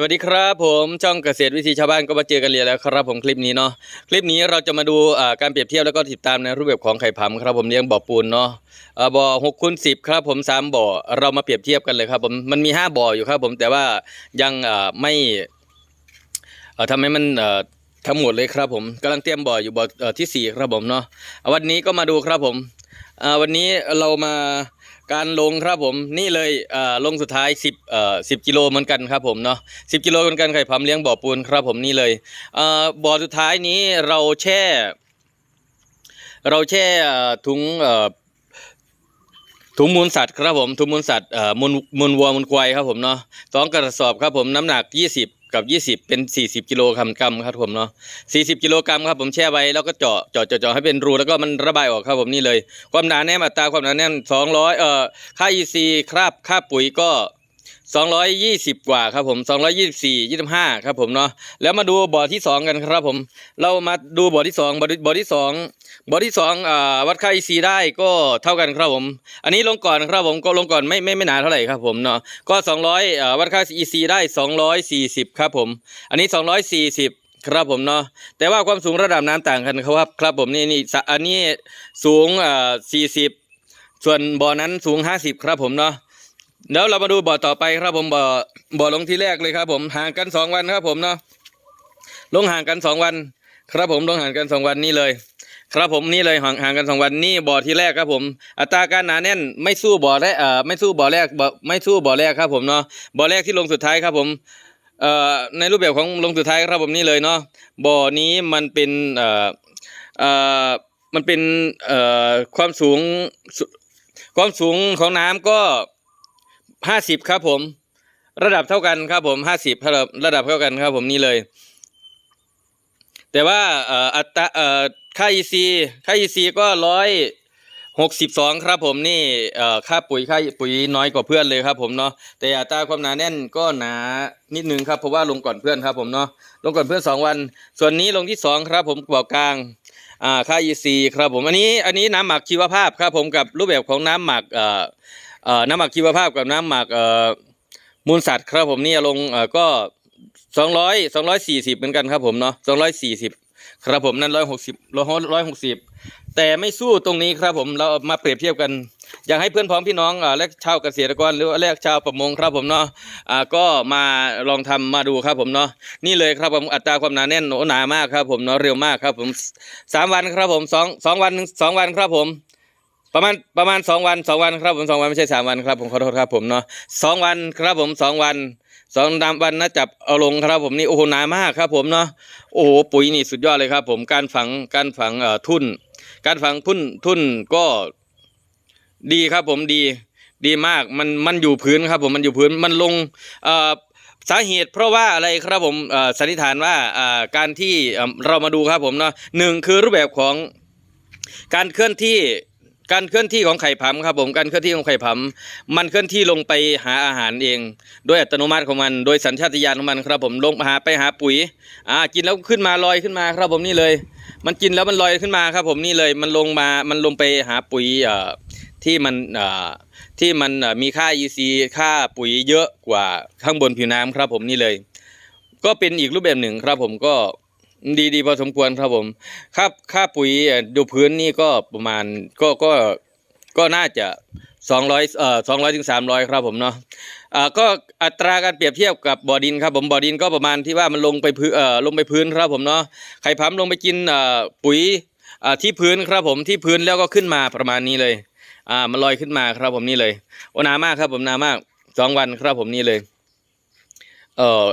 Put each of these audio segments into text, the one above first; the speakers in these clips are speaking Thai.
สวัสดีครับผมช่องเกษตรวิถีชาวบ้านก็มาเจอกันเรียนแล้วครับผมคลิปนี้เนาะคลิปนี้เราจะมาดูการเปรียบเทียบแล้วก็ติดตามในรูปแบบของไข่ผำครับผมเลี้ยงบ่อปูนเนาะบ่อหกคูณสิบครับผมสามบ่อเรามาเปรียบเทียบกันเลยครับผมมันมีห้าบ่ออยู่ครับผมแต่ว่ายังไม่เอ่อทำให้มันทั้งหมดเลยครับผมกำลังเตรียมบ่ออยู่บ่อที่สี่ครับผมเนาะวันนี้ก็มาดูครับผมวันนี้เรามา การลงครับผมนี่เลยเอ่อลงสุดท้าย10เอ่อ10กิโลเหมือนกันครับผมเนาะ10กิโลเหมือนกันไข่พำเลี้ยงบ่อปูนครับผมนี่เลยเอ่อบ่อสุดท้ายนี้เราแช่ เราแช่เอ่อถุงเอ่อถุงมูลสัตว์ครับผมถุงมูลสัตว์เอ่อมูลมูลวัวมูลควายครับผมเนาะสองกระสอบครับผมน้ำหนัก 20 กับ20เป็น40กิโลกรัมกรัมครับผมเนาะ40กิโลกรัมครับผมแช่ไว้แล้วก็เจาะเจาะเจาะให้เป็นรูแล้วก็มันระบายออกครับผมนี่เลย ความหนาแน่นอัตราความหนาแน่น200เอ่อค่า EC คราบค่าปุ๋ยก็ 220 กว่าครับผม 224 25 ครับผมเนาะแล้วมาดูบ่อที่ 2 กันครับผม เรามาดูบ่อที่ 2 บ่อที่บ่อที่2บ่อที่2อ่าวัดค่า EC ได้ก็เท่ากันครับผม อันนี้ลงก่อนครับผมก็ลงก่อนไม่ไม่ไม่หนาเท่าไหร่ครับผมเนาะก็ 200อ่าวัดค่า EC ได้ 240 ครับผม อันนี้ 240ครับผมเนาะแต่ว่าความสูงระดับน้ำต่างกันครับครับผมนี่นี่อันนี้สูงอ่า40ส่วนบ่อนั้นสูง50ครับผมเนาะ เดี๋ยวเรามาดูบ่อต่อไปครับผมบ่อบ่อลงที่แรกเลยครับ ผมห่างกันสองวันครับ ผมเนาะลงห่างกันสองวัน ครับผมลงห่างกันสองวันนี่เลย ครับผมนี่เลยห่างห่างกันสองวันนี่บ่อที่แรกครับ ผม อัตราการหนาแน่นไม่สู้บ่อแรกเอ่อไม่สู้บ่อแรกบ่อไม่สู้บ่อแรกครับ ผมเนาะบ่อแรกที่ลงสุดท้ายครับ ผมเอ่อในรูปแบบของลงสุดท้ายครับผมนี่เลยเนาะบ่อนี้มันเป็นเอ่อเอ่อมันเป็นเอ่อความสูงความสูงของน้ำก็ ห้าสิบครับผม ระดับเท่ากันครับผมห้าสิบระดับระดับเท่ากันครับผมนี่เลย แต่ว่าเอ่ออัตราเอ่อค่า EC ค่า EC ก็ร้อยหกสิบสองครับผมนี่เอ่อค่าปุ๋ยค่าปุ๋ยน้อยกว่าเพื่อนเลยครับผมเนาะแต่อัตราความหนาแน่นก็หนานิดนึงครับเพราะว่าลงก่อนเพื่อนครับผมเนาะลงก่อนเพื่อนสองวัน ส่วนนี้ลงที่สองครับผมเบ่อกลางอ่าค่า EC ครับผมอันนี้อันนี้น้ำหมักชีวภาพครับผมกับรูปแบบของน้ำหมักเอ่อ เอ่อน้ำหมักชีวภาพกับน้ำหมักเอ่อมูลสัตว์ครับผมนี่ลงเอ่อก็สองร้อยสองร้อยสี่สิบเหมือนกันครับผมเนาะสองร้อยสี่สิบครับผมนั่นร้อยหกสิบร้อยหกสิบแต่ไม่สู้ตรงนี้ครับผมเรามาเปรียบเทียบกัน อยากให้เพื่อนพ้องพี่น้องอและชาวเกษตรกรหรือว่าและชาวประมงครับผมเนาะอ่าก็มาลองทำมาดูครับผมเนาะนี่เลยครับผมอัตราความหนาแน่นโอ้หนามากครับผมเนาะเร็วมากครับผมสามวันครับผมสองสองวันสองวันครับผม ประมาณประมาณสองวันสองวันครับผมสองวันไม่ใช่สามวันครับผมขอโทษครับผมเนาะสองวันครับผมสองวันสองวันนะจับเอาลงครับผมนี่โอ้โหหนามากครับผมเนาะโอ้โหปุ๋ยนี่สุดยอดเลยครับ ผมการฝังการฝังเอ่อทุ่น การฝังทุ่นทุ่นก็ดีครับผมดีดีมากมันมันอยู่พื้นครับผมมันอยู่พื้นมันลงเอ่อสาเหตุเพราะว่าอะไรครับผมเอ่อสันนิษฐานว่าอ่าการที่เออเรามาดูครับผมเนาะหนึ่งคือรูปแบบของการเคลื่อนที่ การเคลื่อนที่ของไข่ผํครับผมการเคลื่อนที่ของไข่ผํมันเคลื่อนที่ลงไปหาอาหารเอง โดยอัตโนมัติของมัน โดยสัญชาตญาณของมันครับผมลงหาไปหาปุ๋ยอ่ากินแล้วขึ้นมาลอยขึ้นมาครับผมนี่เลย มันกินแล้วมันลอยขึ้นมาครับผมนี่เลยมันลงมามันลงไปหาปุ๋ยเอ่อที่มันเอ่อที่มันมีค่า EC ค่าปุ๋ยเยอะกว่าข้างบนผิวน้ำครับผมนี่เลย ก็เป็นอีกรูปแบบหนึ่งครับผมก็ ดีดีพอสมควรครับผมค่าค่าปุ๋ยดูพื้นนี่ก็ประมาณก็ก็ก็น่าจะสองร้อยเอ่อสองร้อยถึงสามร้อยครับผมเนาะอ่าก็อัตราการเปรียบเทียบกับบ่อดินครับผมบ่อดินก็ประมาณที่ว่ามันลงไปพื้นเอ่อลงไปพื้นครับผมเนาะไข่พัมลงไปกินเอ่อปุ๋ยอ่าที่พื้นครับผมที่พื้นแล้วก็ขึ้นมาประมาณนี้เลยอ่ามันลอยขึ้นมาครับผมนี่เลยโอ้หนามากครับผมหนามากสองวันครับผมนี่เลย เอ่อ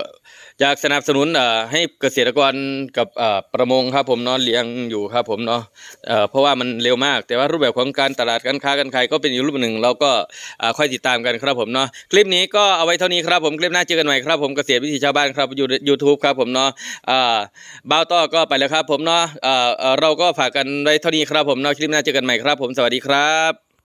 อยากสนับสนุนเอ่อให้เกษตรกรกับเอ่อประมงครับผมเนาะเลี้ยงอยู่ครับผมเนาะเอ่อเพราะว่ามันเร็วมาก แต่ว่ารูปแบบของการตลาดการค้าการขายก็เป็นอีกรูปหนึ่งเราก็อ่าค่อยติดตามกันครับผมเนาะคลิปนี้ก็เอาไว้เท่านี้ครับผมคลิปหน้าเจอกันใหม่ครับผมเกษตรวิถีชาวบ้านครับยูยูทูบครับผมเนาะอ่าบ้าวต้อก็ไปแล้วครับผมเนาะเอ่อเอ่อเราก็ฝากกันไว้เท่านี้ครับผมเนาะคลิปหน้าเจอกันใหม่ครับผมสวัสดีครับ